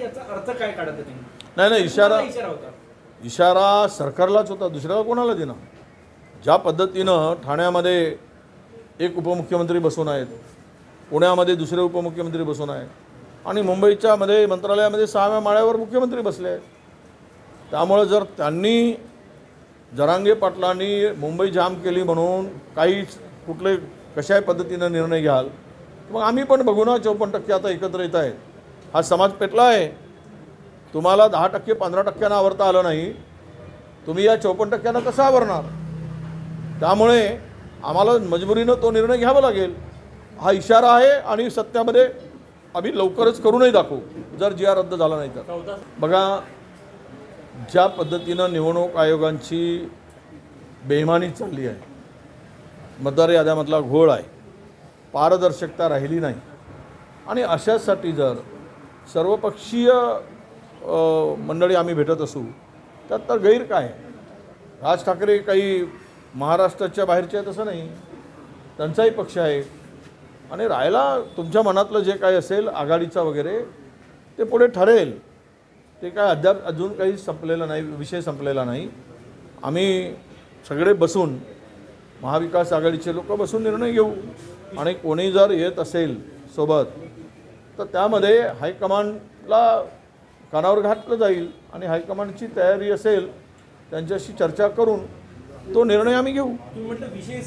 याचा अर्थ काय काढत आहे तुम्ही नाही नाही इशारा कोणाला इशारा होता? इशारा सरकारलाच होता दुसऱ्याला कोणाला देणार? ज्या पद्धतीनं ठाण्यामध्ये एक उपमुख्यमंत्री बसून आहेत पुण्यामध्ये दुसरे उपमुख्यमंत्री बसून आहेत आणि मुंबईच्या मध्ये मंत्रालयामध्ये सहाव्या माळ्यावर मुख्यमंत्री बसले आहेत. त्यामुळं जर त्यांनी जरांगे पाटलांनी मुंबई जाम केली म्हणून काही कुठले कशाही पद्धतीनं निर्णय घ्याल मग आम्ही पण बघू ना चौपन्न टक्के आता एकत्र येत आहेत. हा समाज पेटला आहे तुम्हाला दहा टक्के पंधरा टक्क्यांना आवरता आलं नाही. तुम्ही या चौपन्न टक्क्यांना कसं आवरणार? त्यामुळे आम्हाला मजबुरीनं तो निर्णय घ्यावा लागेल. हा इशारा आहे आणि सत्यामध्ये आम्ही लवकरच करूनही दाखवू जर जी आर रद्द झाला नाही तर. बघा ज्या पद्धतीनं निवडणूक आयोगांची बेईमानी चालली आहे मतदार याद्यामधला घोळ आहे पारदर्शकता राहिली नाही आणि अशासाठी जर सर्वपक्षीय मंडळी आम्ही भेटत असू त्यात तर गैर काय? आहे? राज ठाकरे काही महाराष्ट्राच्या बाहेरचे आहेत असं नाही. त्यांचाही पक्ष आहे. आणि राहायला तुमच्या मनातलं जे काही असेल आघाडीचा वगैरे ते पुढे ठरेल. ते काय अद्याप अजून काही संपलेलं नाही विषय संपलेला नाही. आम्ही सगळे बसून महाविकास आघाडीचे लोक बसून निर्णय घेऊ. आणि कोणी जर येत असेल सोबत तर त्यामध्ये हायकमांडला कानावर घातलं जाईल आणि हायकमांडची तयारी असेल त्यांच्याशी चर्चा करून तो निर्णय आम्ही घेऊ. तुम्ही म्हटलं विषय